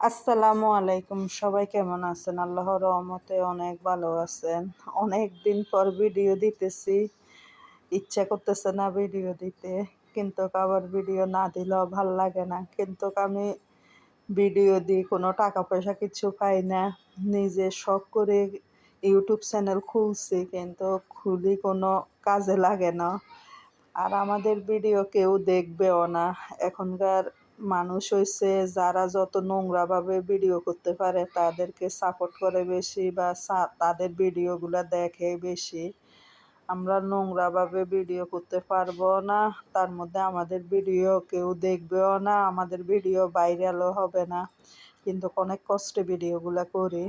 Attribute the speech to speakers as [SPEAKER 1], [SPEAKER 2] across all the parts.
[SPEAKER 1] আসসালামু আলাইকুম। সবাই কেমন আছেন? আল্লাহর রহমতে অনেক ভালো আছেন। অনেক দিন পর ভিডিও দিতেছি। ইচ্ছা করতেছে না ভিডিও দিতে। কিন্তু আবার ভিডিও না দিলেও ভালো লাগে না। কিন্তু আমি ভিডিও দিই কোনো টাকা পয়সা কিছু পাই না। নিজে শখ করে ইউটিউব চ্যানেল খুলছি, কিন্তু খুলি কোনো কাজে লাগে না। আর আমাদের ভিডিও কেউ দেখবেও না। এখনকার মানুষ হয়েছে যারা যত নোংরাভাবে ভিডিও করতে পারে, তাদেরকে সাপোর্ট করে বেশি বা তাদের ভিডিওগুলো দেখে বেশি। আমরা নোংরাভাবে ভিডিও করতে পারব না, তার মধ্যে আমাদের ভিডিও কেউ দেখবেও না, আমাদের ভিডিও ভাইরালও হবে না। কিন্তু অনেক কষ্টে ভিডিওগুলো করি।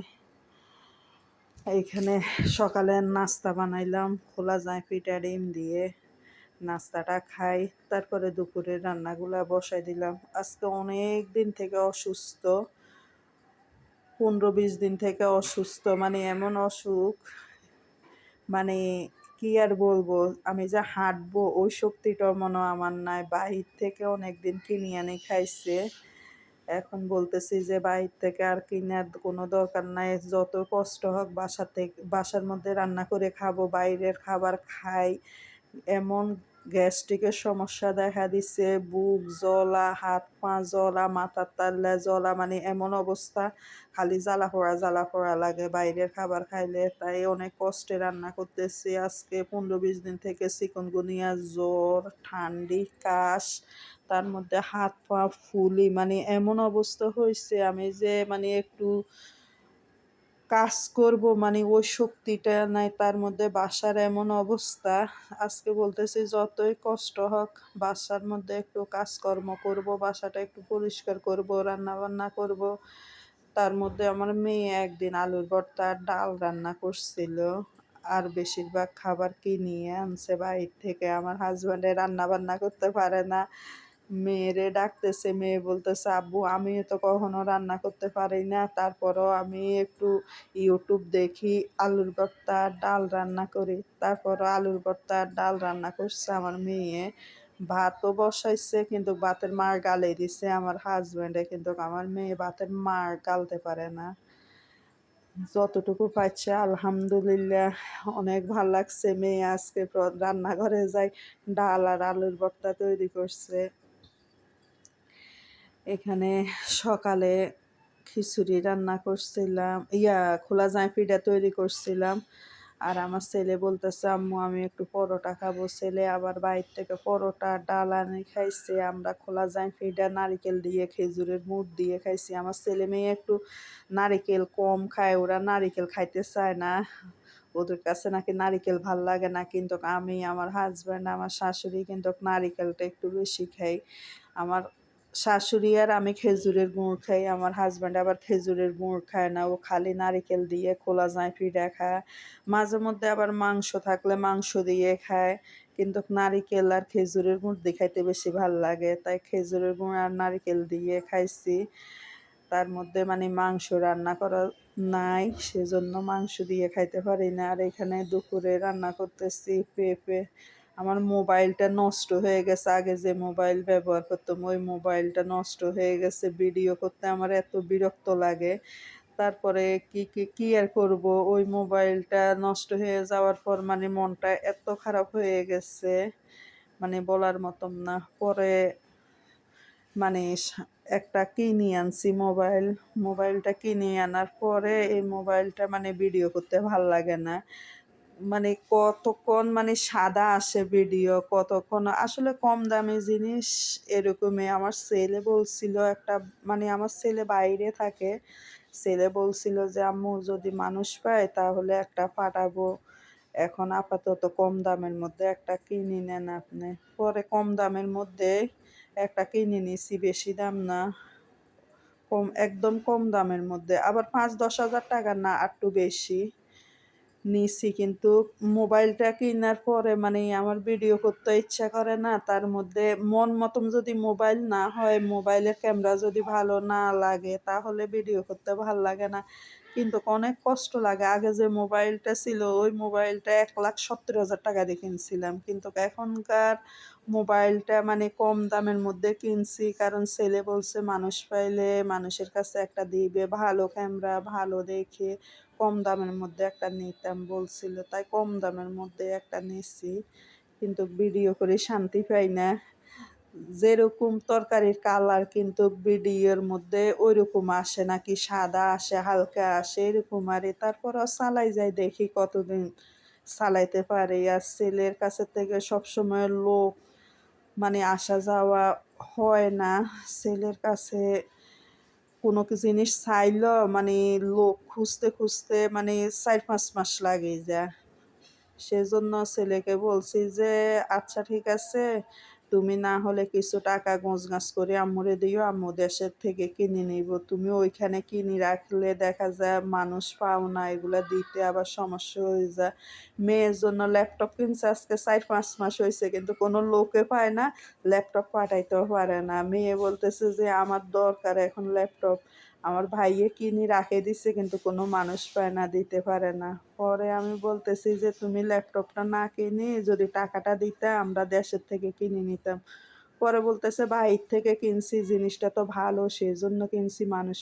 [SPEAKER 1] এইখানে সকালে নাস্তা বানাইলাম, খোলা যায় পিঠা ডিম দিয়ে। নাস্তাটা খাই, তারপরে দুপুরে রান্নাগুলা বসাই দিলাম। আজকে অনেক দিন থেকে অসুস্থ, পনেরো বিশ দিন থেকে অসুস্থ মানে এমন অসুখ মানে কি আর বলব, আমি যে হাঁটবো, ওই শক্তিটাও মনে আমার নাই। বাহির থেকে অনেক দিন কিনে আনি খাইছে। এখন বলতেছি যে বাহির থেকে আর কিনার কোনো দরকার নাই। যত কষ্ট হোক বাসা থেকে, বাসার মধ্যে রান্না করে খাব, বাইরের খাবার খাই। এমন গ্যাস্ট্রিকের সমস্যা দেখা দিছে, বুক জ্বলা, হাত পা জ্বলা মাথার তাল্লা জ্বলা মানে এমন অবস্থা। খালি জ্বালা পোড়া জ্বালা পোড়া লাগে, বাইরের খাবার খাইলে তাই অনেক কষ্টে রান্না করতেছি। আজকে পনেরো বিশ দিন থেকে চিকনগুনিয়া, জ্বর, ঠান্ডি, কাশ, তার মধ্যে হাত পা ফুলি মানে এমন অবস্থা হয়েছে আমি যে মানে একটু কাজ করব মানে ওই শক্তিটা নাই, তার মধ্যে বাসার এমন অবস্থা। আজকে বলতেছি, যতই কষ্ট হোক, বাসার মধ্যে একটু কাজকর্ম করব, বাসাটা একটু পরিষ্কার করব রান্না বান্না করব। তার মধ্যে আমার মেয়ে একদিন আলুর ভর্তা ডাল রান্না করছিল, আর বেশিরভাগ খাবার কিনিয়ে আনছে, বাইর থেকে। আমার হাজব্যান্ডে রান্না বান্না করতে পারে না। মেয়েরে ডাকতেছে, মেয়ে বলতেছে, আব্বু আমি তো কখনো রান্না করতে পারি না। তারপরও আমি একটু ইউটিউব দেখি, আলুর ভর্তা, ডাল রান্না করি। তারপরও আলুর ভর্তা, ডাল রান্না করছে আমার মেয়ে। ভাতও বসাইছে, কিন্তু ভাতের মার গালে দিছে আমার হাজব্যান্ডে কিন্তু আমার মেয়ে ভাতের মার গালতে পারে না। যতটুকু পাচ্ছে আলহামদুলিল্লাহ, অনেক ভালো লাগছে। মেয়ে আজকে রান্নাঘরে যাই ডাল আর আলুর ভর্তা তৈরি করছে। এখানে সকালে খিচুড়ি রান্না করছিলাম, ইয়া খোলা পিঠা তৈরি করছিলাম। আর আমার ছেলে বলতেছে, আম্মু, আমি একটু পরোটা খাব। ছেলে আবার বাইর থেকে পরোটা, ডাল আনি খাইছে। আমরা খোলা পিঠা নারিকেল দিয়ে, খেজুরের মুড় দিয়ে খাইছি। আমার ছেলে মেয়ে একটু নারিকেল কম খায়, ওরা নারিকেল খাইতে চায় না। ওদের কাছে নাকি নারিকেল ভালো লাগে না, কিন্তু আমি, আমার হাজব্যান্ড আমার শাশুড়ি কিন্তু নারিকেলটা একটু বেশি খাই আমার শাশুড়ি আর আমি খেজুরের গুড় খাই, আমার হাজব্যান্ড আবার খেজুরের গুড় খায় না, ও খালি নারিকেল দিয়ে খোলা যায় পিঠা খায়। মাঝে মধ্যে আবার মাংস থাকলে মাংস দিয়ে খায়, কিন্তু নারিকেল আর খেজুরের গুড় দিয়ে খাইতে বেশি ভালো লাগে, তাই খেজুরের গুড় আর নারিকেল দিয়ে খাইছি। তার মধ্যে মানে মাংস রান্না করা নাই, সেজন্য মাংস দিয়ে খাইতে পারি না, আর এখানে দুপুরে রান্না করতেছি পেঁপে। আমার মোবাইলটা নষ্ট হয়ে গেছে। আগে যে মোবাইল ব্যবহার করতাম, ওই মোবাইলটা নষ্ট হয়ে গেছে। ভিডিও করতে আমার এত বিরক্ত লাগে। তারপরে কি কি কি আর করব? ওই মোবাইলটা নষ্ট হয়ে যাওয়ার পর মানে মনটা এত খারাপ হয়ে গেছে মানে বলার মতন না। পরে মানে একটা কিনে আনছি মোবাইল। মোবাইলটা কিনে আনার পরে এই মোবাইলটা মানে ভিডিও করতে ভালো লাগে না। মানে কতক্ষণ মানে সাদা আসে ভিডিও কতক্ষণ? আসলে কম দামি জিনিস এরকমই। আমার ছেলে বলছিল একটা মানে আমার ছেলে বাইরে থাকে। ছেলে বলছিল যে, আম্মু, যদি মানুষ পায় তাহলে একটা পাঠাবো। এখন আপাতত কম দামের মধ্যে একটা কিনে নেন আপনি। পরে কম দামের মধ্যে একটা কিনে নিছি, বেশি দাম না। কম, একদম কম দামের মধ্যে। আবার পাঁচ, দশ হাজার টাকা না একটু বেশি। নিছি, কিন্তু মোবাইলটা কেনার পরে মানে আমার ভিডিও করতে ইচ্ছা করে না। তার মধ্যে মন মতন যদি মোবাইল না হয়, মোবাইলের ক্যামেরা যদি ভালো না লাগে, তাহলে ভিডিও করতে ভালো লাগে না। কিন্তু অনেক কষ্ট লাগে। আগে যে মোবাইলটা ছিল ওই মোবাইলটা ৳১,৭০,০০০ দিয়ে কিনছিলাম। কিন্তু এখনকার মোবাইলটা মানে কম দামের মধ্যে কিনছি। কারণ ছেলে বলছে মানুষ পাইলে মানুষের কাছে একটা দিবে। ভালো ক্যামেরা, ভালো দেখে কম দামের মধ্যে একটা নিতাম বলছিল। তাই কম দামের মধ্যে একটা নিছি। কিন্তু ভিডিও করে শান্তি পাই না। যেরকম তরকারির কালার কিন্তু ভিডিওর মধ্যে ওইরকম আসে নাকি সাদা আসে, হালকা আসে এরকম আরে তারপরেও চালাই যায় দেখি কতদিন চালাইতে পারি। আর ছেলের কাছে থেকে সবসময় লোক মানে আসা যাওয়া হয় না। ছেলের কাছে কোনো জিনিস চাইল মানে লোক খুঁজতে, খুঁজতে মানে ৪-৫ মাস লাগে যায়। সেজন্য ছেলেকে বলছি যে, "আচ্ছা ঠিক আছে, তুমি না হলে কিছু টাকা গোছগাছ করে আম্মুরে দিও। আম্মু দেশের থেকে কিনে নিব। তুমি ওইখানে কিনে রাখলে দেখা যায় মানুষ পাও না এগুলা দিতে আবার সমস্যা হয়ে যায়।" মেয়ের জন্য ল্যাপটপ কিনছে আজকে ৪-৫ মাস হয়েছে কিন্তু কোনো লোকে পায় না, ল্যাপটপ পাঠাইতেও পারে না। মেয়ে বলতেছে যে, "আমার দরকার এখন ল্যাপটপ।" আমার ভাইয়ে কিনি রাখে দিছে কিন্তু কোনো মানুষ পায় না, দিতে পারে না। পরে আমি বলতেছি যে, "তুমি ল্যাপটপটা না কিনে যদি টাকাটা দিতে আমরা দেশের থেকে কিনে নিতাম।" পরে বলতেছে, বাইর থেকে কিনছি জিনিসটা তো ভালো সেই জন্য কিনছি মানুষ